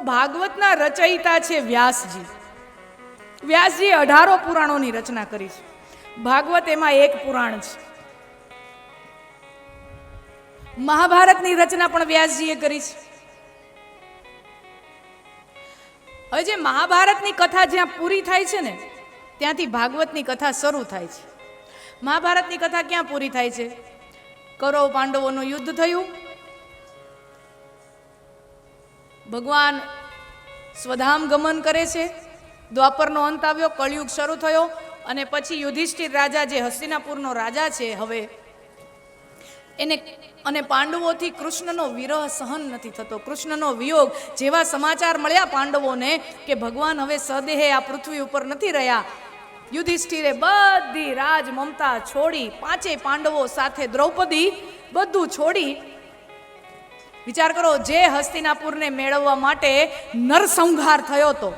ભાગવતના રચયિતા છે વ્યાસજી. વ્યાસજીએ અઢારો પુરાણોની રચના કરી છે. ભાગવત એમાં એક પુરાણ છે. મહાભારતની રચના પણ વ્યાસજીએ કરી છે. હવે જે મહાભારતની કથા જ્યાં પૂરી થાય છે ને, ત્યાંથી ભાગવતની કથા શરૂ થાય છે. મહાભારતની કથા ક્યાં પૂરી થાય છે? કૌરવ પાંડવોનું યુદ્ધ થયું. ભગવાન સ્વધામ ગમન કરે છે. દ્વાપરનો અંત આવ્યો, કળિયુગ શરૂ થયો અને પછી યુધિષ્ઠિર રાજા જે હસ્તિનાપુરનો રાજા છે હવે, એને અને પાંડવોથી કૃષ્ણનો વિરહ સહન નથી થતો. કૃષ્ણનો વિયોગ જેવા સમાચાર મળ્યા પાંડવોને કે ભગવાન હવે સદેહે આ પૃથ્વી ઉપર નથી રહ્યા. યુધિષ્ઠિરે બધી રાજ મમતા છોડી, પાંચે પાંડવો સાથે દ્રૌપદી બધું છોડી વિચાર કરો, જે હસ્તિનાપુરને મેળવવા માટે નરસંહાર થયો હતો.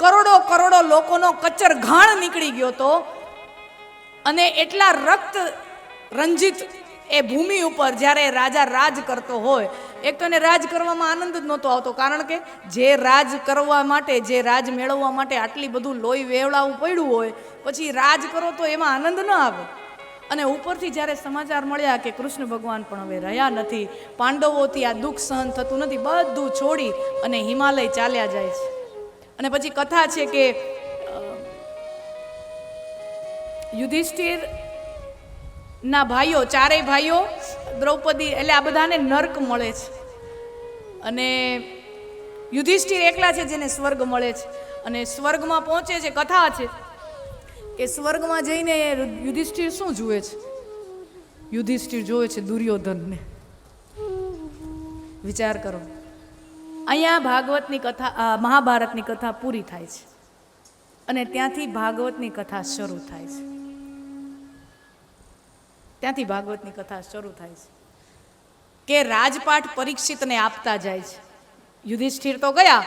કરોડો કરોડો લોકોનો કચ્ચર ઘાણ નીકળી ગયો હતો અને એટલા રક્ત રંજિત એ ભૂમિ ઉપર જ્યારે રાજા રાજ કરતો હોય, એક તો એને રાજ કરવામાં આનંદ જ નહોતો આવતો, કારણ કે જે રાજ કરવા માટે, જે રાજ મેળવવા માટે આટલી બધું લોહી વેવડાવવું પડ્યું હોય, પછી રાજ કરો તો એમાં આનંદ ન આવે. અને ઉપરથી જ્યારે સમાચાર મળ્યા કે કૃષ્ણ ભગવાન પણ હવે રહ્યા નથી, પાંડવોથી આ દુઃખ સહન થતું નથી, બધું છોડી અને હિમાલય ચાલ્યા જાય છે. અને પછી કથા છે કે યુધિષ્ઠિર ના ભાઈઓ, ચારેય ભાઈઓ, દ્રૌપદી એટલે આ બધાને નર્ક મળે છે. અને યુધિષ્ઠિર એકલા છે જેને સ્વર્ગ મળે છે. અને સ્વર્ગમાં પહોંચે છે, કથા છે. કે સ્વર્ગમાં જઈને યુધિષ્ઠિર શું જુએ છે? યુધિષ્ઠિર જોવે છે દુર્યોધનને. વિચાર કરો. અહીંયા ભાગવતની કથા મહાભારતની કથા પૂરી થાય છે. અને ત્યાંથી ભાગવતની કથા શરૂ થાય છે. ત્યાંથી ભાગવતની કથા શરૂ થાય છે. કે રાજપાઠ પરીક્ષિતને આપતા જાય છે. યુધિષ્ઠિર તો ગયા,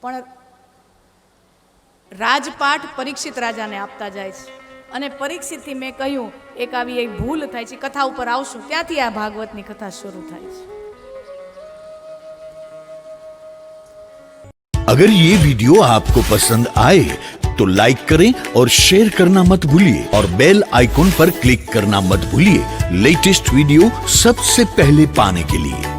પણ રાજપાઠ પરીક્ષિત રાજાને આપતા જાય છે અને પરીક્ષિતથી મેં કહ્યું એક આવી એક ભૂલ થાય છે કથા ઉપર આવશું ત્યાંથી આ ભાગવતની કથા શરૂ થાય છે अगर ये वीडियो आपको पसंद आए तो लाइक करें और शेयर करना मत भूलिए और बेल आइकॉन पर क्लिक करना मत भूलिए लेटेस्ट वीडियो सबसे पहले पाने के लिए